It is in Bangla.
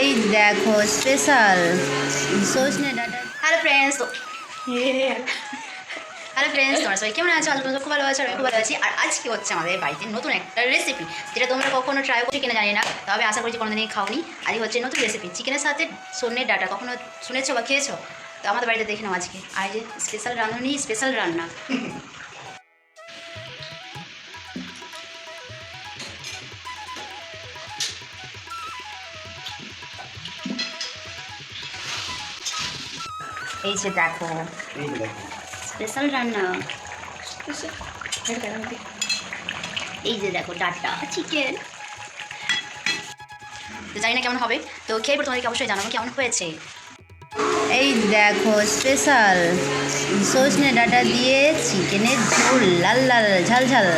এই দেখো স্পেশাল সজনে ডাটা হ্যালো ফ্রেন্ডস হ্যালো ফ্রেন্ডস তোমরা সবাই কেমন আছো? আলু খুব ভালো আছো, আমি খুব ভালো আছি। আর আজকে হচ্ছে আমাদের বাড়িতে নতুন একটা রেসিপি যেটা তোমরা কখনো ট্রাই করছি কিনা জানি না, তবে আশা করছি কোনোদিনই খাওনি। আজকে হচ্ছে নতুন রেসিপি চিকেনের সাথে সন্ধ্যের ডাটা। কখনো শুনেছো বা খেয়েছো? তো আমাদের বাড়িতে দেখে নাও আজকে। আর যে স্পেশাল রাঁধুনি স্পেশাল রান্না। এই যে দেখো স্পেশাল রান্না। এই যে দেখো ডাটা চিকেন তো জানি না কেমন হবে। তো খেয়ে পর তোমাদেরকে অবশ্যই জানাব কেমন হয়েছে। এই দেখো স্পেশাল সজনে ডাটা দিয়ে চিকেনের ঝোল লাল লাল ঝাল ঝাল।